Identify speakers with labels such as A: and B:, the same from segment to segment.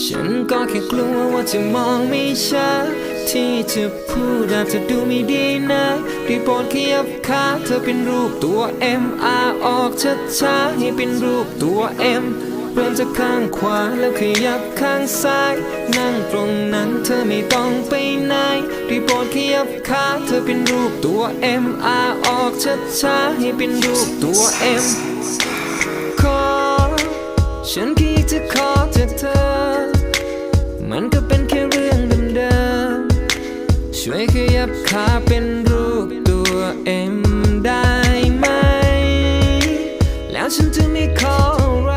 A: ฉันก็แค่กลัวว่าจะมองไม่ชัดที่จะพูดอาจจะดูไม่ดีนะรีบโปรดขยับขาเธอเป็นรูปตัว M R ออกช้าๆให้เป็นรูปตัว M เริ่มจากข้างขวาแล้วขยับข้างซ้าย นั่งตรงนั้นเธอไม่ต้องไปไหนรีบโปรดขยับขาเธอเป็นรูปตัว M R ออกช้าๆให้เป็นรูปตัว M ขอฉันค่อยากจะข ช่วยขยับขาเป็นรูปตัว M ได้ไหม แล้วฉันจะไม่ขออะไร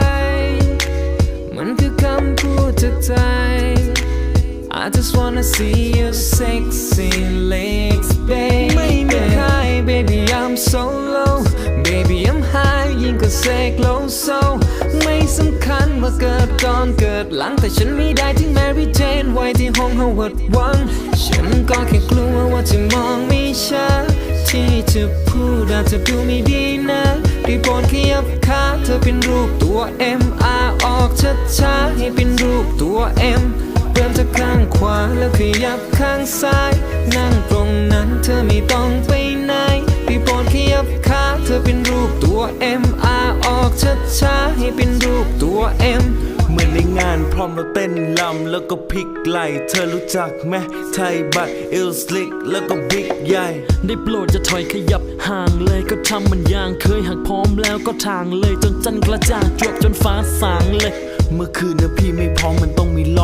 A: มันคือคำพูดจากใจ I just wanna see your sexy legs, baby ไม่มีใคร baby I'm so low baby I'm high ยิ่งกว่าเสกโลโซไม่สำคัญว่า เกิดก่อนเกิดหลังแต่ฉันไม่ได้ถึง Mary Jane ไว้ที่ห้อง Howard วัง ฉันก็แค่กลัวว่าจะมองไม่ชัดที่จะพูดอาจจะดูไม่ดีนะรีบโปรดขยับขาเธอเป็นรูปตัว M R ออกช้าๆให้เป็นรูปตัว M เริ่มจากข้างขวาแล้วขยับข้างซ้าย นั่งตรงนั้นเธอไม่ต้องไปไหนรีบโปรดขยับขาเธอเป็นรูปตัว M R ออกช้าๆให้เป็น รูปตัว M
B: เหมือนในงานพร้อมเราเต้นลำแล้วก็พลิกไหลเธอรู้จักไหมไทยบัตเอลสลิกแล้วก็บิ๊กใหญ่
C: ได้โปรดจะถอยขยับห่างเลยก็ทำมันอย่างเคยหากพร้อมแล้วก็ทางเลยจนจันกระจ่างจวบจนฟ้าสางเลย
B: เมื่อคืนนะพี่ไม่พร้อมมันต้องมีรอบ